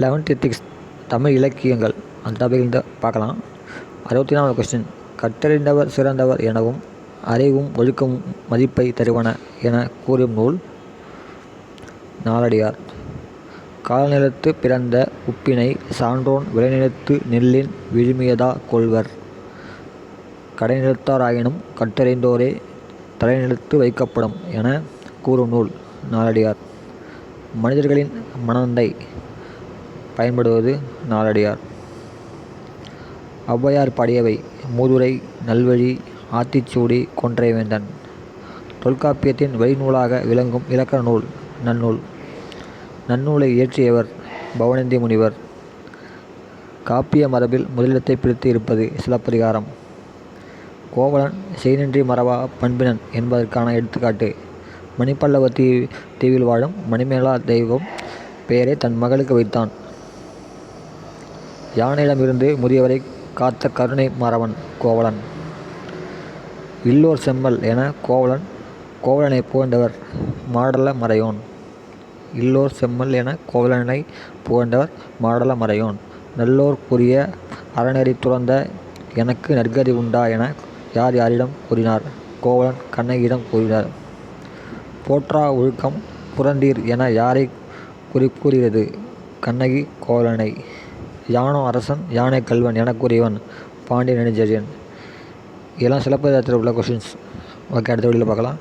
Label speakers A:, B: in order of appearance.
A: Eleventh ethics Tamil இலக்கியங்கள் அந்த டாபிக்லேருந்து பார்க்கலாம். அறுபத்தி நாலாவது கொஸ்டின் கற்றறிந்தவர் சிறந்தவர் எனவும் அறிவும் ஒழுக்கமும் மதிப்பை தருவன என கூறும் நூல் நாலடியார். காலநிலத்து பிறந்த உப்பினை சான்றோன் விளைநிலத்து நெல்லின் விழுமியதா கொள்வர். கடைநிலத்தாராயினும் கற்றறிந்தோரே தலைநிலத்து வைக்கப்படும் என கூறும் நூல் நாலடியார். மனிதர்களின் மனந்தை பயன்படுவது நாலடியார் ஔவையார் பாடியவை மூதுரை நல்வழி ஆத்திச்சூடி கொன்றைவேந்தன். தொல்காப்பியத்தின் வழிநூலாக விளங்கும் இலக்கண நூல் நன்னூல். நன்னூலை இயற்றியவர் பவனந்தி முனிவர். காப்பிய மரபில் முதலிடத்தை பிடித்து இருப்பது சிலப்பதிகாரம். கோவலன் செய்நின்றி மறவா பண்பினன் என்பதற்கான எடுத்துக்காட்டு. மணிப்பல்லவ தீ தீவில் வாழும் மணிமேளா தெய்வம் பெயரை தன் மகளுக்கு வைத்தான். யானையிடமிருந்து முதியவரை காத்த கருணை மறவன் கோவலன். இல்லோர் செம்மல் என கோவலன் கோவலனை புகழ்ந்தவர் மாடல மறையோன். இல்லோர் செம்மல் என கோவலனை புகழ்ந்தவர் மாடல மறையோன். நல்லோர் கூறிய அறநெறி துறந்த எனக்கு நற்கதி உண்டா என யார் யாரிடம் கூறினார்? கோவலன் கண்ணகியிடம் கூறினார். போற்றா ஒழுக்கம் புறந்தீர் என யாரை குறி கண்ணகி கோவலனை யானோ அரசன் யானை கல்வன் எனக்குரியவன் பாண்டியன் பாண்டிய நெடுஞ்செழியன். இதெல்லாம் சிலப்பதிகாரத்தில் உள்ள கொஷின்ஸ் ஓகே அடுத்த வீடியோவில் பார்க்கலாம்.